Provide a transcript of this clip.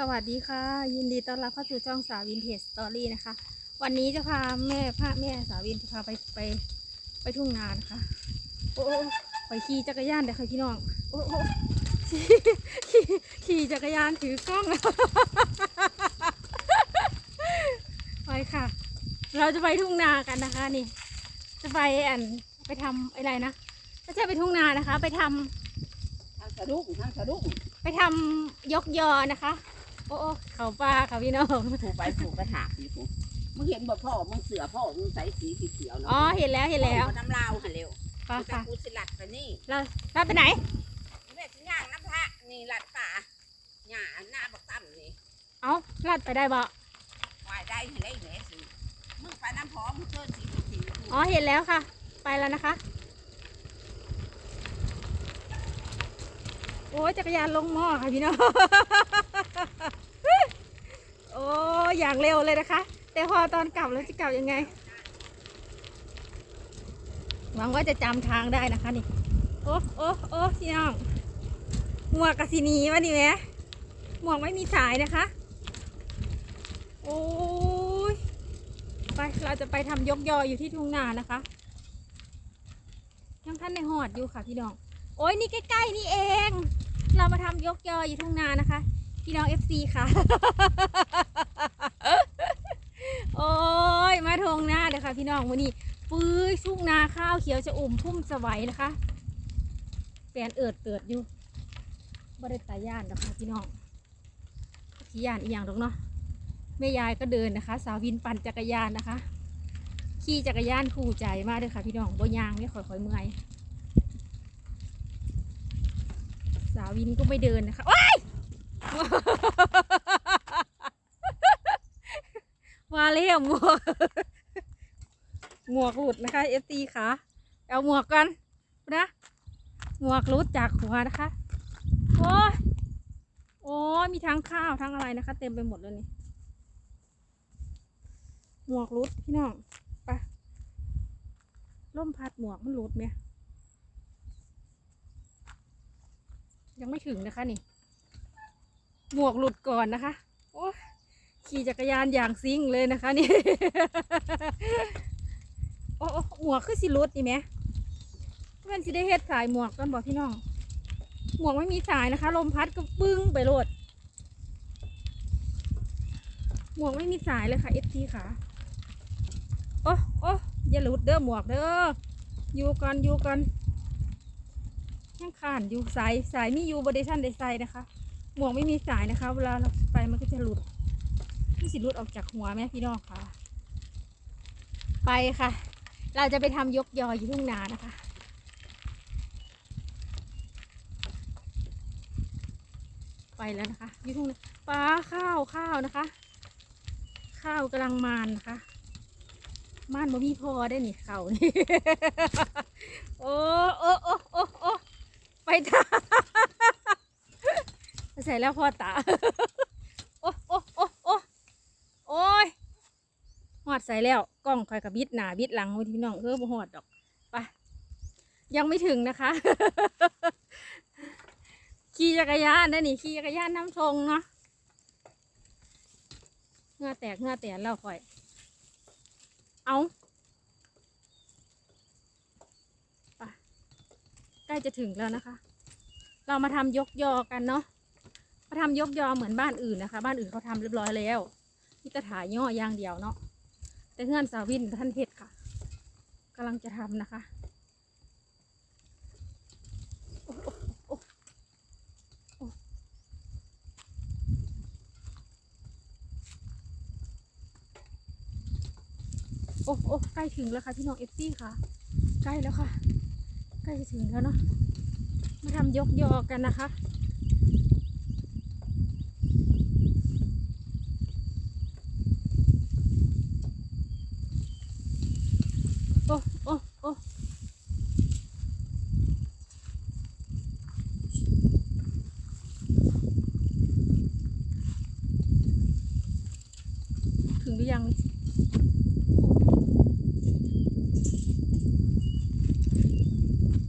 สวัสดีค่ะ ยินดีต้อนรับเข้าสู่ช่องสาววินเทจสตอรี่นะคะ วันนี้จะพาแม่พาแม่สาววินจะพาไปไปไปทุ่งนานะคะโอ้โอ้ไปขี่จักรยานเดี๋ยวค่ะพี่น้องโอ้โอ้ขี่ขี่ขี่จักรยานถือกล้องไปค่ะ เราจะไปทุ่งนากันนะคะ นี่ จะไปอันไปทำอะไรนะไม่ใช่ไปทุ่งนานะคะ ไปทำทางสะดุ้งทางสะดุ้งไปทำยกยอนะคะ โอ้โอ้เขาปลาค่ะพี่น้อง ผูกไปผูกกระถางนี่ผูกมึงเห็นบ่พ่อมึงเสือพ่อมึงใส่สีสีเขียวเนาะอ๋อ เห็นแล้ว เห็นแล้วพ่อน้ำลาวหันเร็วปลาแต่ค่ะกูสิลัดไปนี่เราเราไปไหนแม่สิย่างน้ำพระนี่ลัดป่าหญ้าหน้าบักตั้มนี่ เอาลาดไปได้บ่วายได้เห็นได้แหน่สิมึงไปน้ำพอมึงเชิญสีสีอ๋อ เห็นแล้วค่ะ ไปแล้วนะคะ โอ้ยจักรยานลงหม้อค่ะพี่น้องโอย่างเร็วเลยนะคะ แต่พอตอนกลับแล้วจะกลับยังไง หวังว่าจะจำทางได้นะคะนี่ โอ้โอ้โอ้พี่น้อง หมวกกระสินีวะนี่แหม่หมวกไม่มีสายนะคะ โอ้ย ไป เราจะไปทำยกยออยู่ที่ทุ่งนานะคะยังท่านในหอดอยู่ค่ะพี่น้อง โอ้ยนี่ใกล้ๆนี่เอง เรามาทำยกยออยู่ทุ่งนานะคะ พี่น้อง FC ค่ะ โอ้ยมาทงห น้าเด้อค่ะพี่น้องวันนี้ปื้ยทุ่งนาข้าวเขียวจะอุ่มพุ่มสวัยนะคะแปลนเอิดเติดอยู่บ่ได้ตายานนะคะพี่น้องขี้ย่านอีกอย่างหรอกเนาะแม่ยายก็เดินนะคะ สาววินปั่นจักรยานนะคะ ขี่จักรยานคู่ใจมากเลยค่ะพี่น้องบ่ยางไม่ค่อยๆเมื่อยสาววินก็ไม่เดินนะคะว้ายมาเรียหมว หมวกหลุดนะคะเอฟซีค่ะเอาหมวกกันนะหมวกหลุดจากหัวนะคะ โอ้ยโอ้ยมีทั้งข้าวทั้งอะไรนะคะ เต็มไปหมดเลยนี่ หมวกรุดพี่น้องไปล่มพัดหมวกมันรุดไหมยังไม่ถึงนะคะนี่ หมวกหลุดก่อนนะคะ โอ้ยขี่จักรยานอย่างซิ่งเลยนะคะนี่ โอ้หมวกคือสิรุดนี่ไหมเพื่อนสิได้เฮ็ดสายหมวกกันบอกพี่น้อง หมวกไม่มีสายนะคะ ลมพัดก็ปึ้งไปโลด หมวกไม่มีสายเลยค่ะเอฟทีค่ะโอ้โอ้อย่าหลุดเด้อหมวกเด้อ อยู่ก่อนอยู่ก่อนยังขานอยู่สายสายมีอยู่บริชันได้ใส่นะคะ หมวกไม่มีสายนะคะ เวลาเราไปมันก็จะหลุดนี่สิหลุดออกจากหัวไหมพี่น้องค่ะ ไปค่ะ เราจะไปทำยกยออยู่ทุ่งนานะคะ ไปแล้วนะคะอยู่ทุ่งนาปลาข้าวข้าวนะคะ ข้าวกำลังมานนะคะม่านบ่มีพอได้นี่เขานี่โอ้โอ้โอ้โอ้โอ้ไปตาใส่แล้วพ่อตาโอ้โอ้โอ้โอ้โอ้ยหอดใส่แล้ว กล้องคอยกับบิดหนาบิดหลังไว้ที่น้องเออบ่หอดดอกไปยังไม่ถึงนะคะ ขี่จักรยานนะนี่ขี่จักรยานน้ำทงเนาะเงื่อแตกเงื่อแตกแล้วค่อย เอาไปใกล้จะถึงแล้วนะคะ เรามาทำยกยอกันเนาะมาทำยกยอเหมือนบ้านอื่นนะคะ บ้านอื่นเขาทำเรียบร้อยแล้วนี่จะถ่ายย่ออย่างเดียวเนาะ แต่เงื่อนสาวินท่านเพชรค่ะกำลังจะทำนะคะโอ้โอ้โอ้โอ้โอ้โอ้ใกล้ถึงแล้วค่ะพี่น้องเอฟซีค่ะ ใกล้แล้วค่ะ ใกล้จะถึงแล้วเนาะมาทำยกยอกันนะคะ ถึงหรือยัง